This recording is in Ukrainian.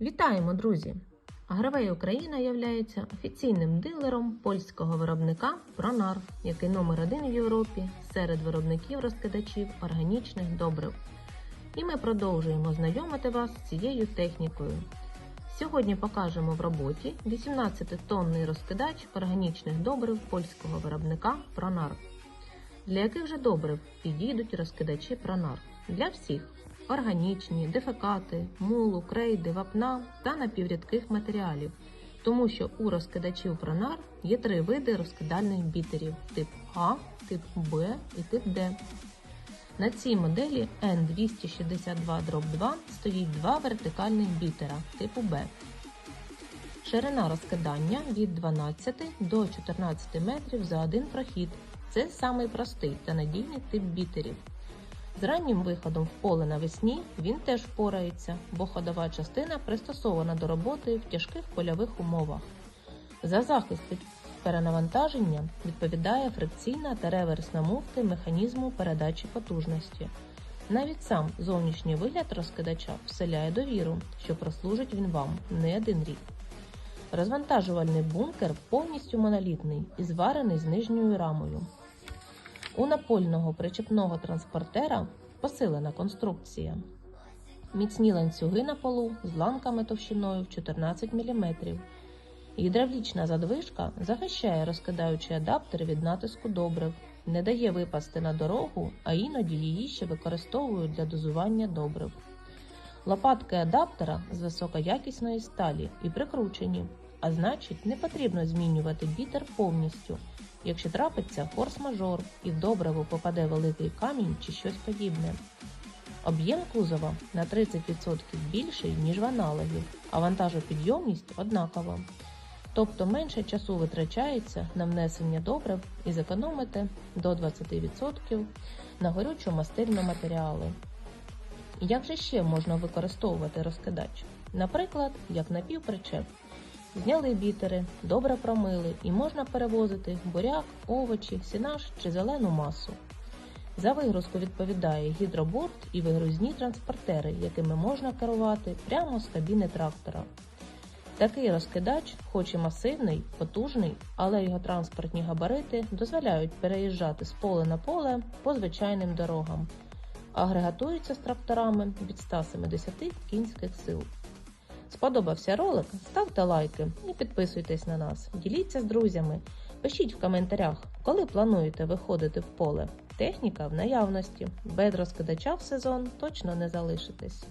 Вітаємо, друзі! Агровей Україна є офіційним дилером польського виробника Пронар, який номер один в Європі серед виробників розкидачів органічних добрив. І ми продовжуємо знайомити вас з цією технікою. Сьогодні покажемо в роботі 18-тонний розкидач органічних добрив польського виробника Пронар. Для яких же добрив підійдуть розкидачі Пронар? Для всіх органічні, дефекати, мулу, крейди, вапна та напіврідких матеріалів, тому що у розкидачів Пронар є три види розкидальних бітерів тип А, тип Б і тип Д. На цій моделі N262-2 стоїть два вертикальних бітера типу Б. Ширина розкидання від 12 до 14 метрів за один прохід. Це самий простий та надійний тип бітерів. З раннім виходом в поле навесні він теж впорається, бо ходова частина пристосована до роботи в тяжких польових умовах. За захист від перенавантаження відповідає фрикційна та реверсна муфти механізму передачі потужності. Навіть сам зовнішній вигляд розкидача вселяє довіру, що прослужить він вам не один рік. Розвантажувальний бункер повністю монолітний і зварений з нижньою рамою. У напольного причепного транспортера посилена конструкція. Міцні ланцюги на полу з ланками товщиною в 14 мм. Гідравлічна задвижка захищає розкидаючий адаптер від натиску добрив, не дає випасти на дорогу, а іноді її ще використовують для дозування добрив. Лопатки адаптера з високоякісної сталі і прикручені, а значить, не потрібно змінювати бітер повністю, якщо трапиться форс-мажор і в добриво попаде великий камінь чи щось подібне. Об'єм кузова на 30% більший, ніж в аналогів, а вантажопідйомність однакова. Тобто менше часу витрачається на внесення добрив і зекономити до 20% на горючо-мастильні матеріали. Як же ще можна використовувати розкидач? Наприклад, як напівпричеп. Зняли бітери, добре промили і можна перевозити буряк, овочі, сінаж чи зелену масу. За вигрузку відповідає гідроборт і вигрузні транспортери, якими можна керувати прямо з кабіни трактора. Такий розкидач, хоч і масивний, потужний, але його транспортні габарити дозволяють переїжджати з поля на поле по звичайним дорогам. Агрегатується з тракторами від 170 кінських сил. Сподобався ролик? Ставте лайки і підписуйтесь на нас. Діліться з друзями. Пишіть в коментарях, коли плануєте виходити в поле. Техніка в наявності. Без розкидача в сезон точно не залишитесь.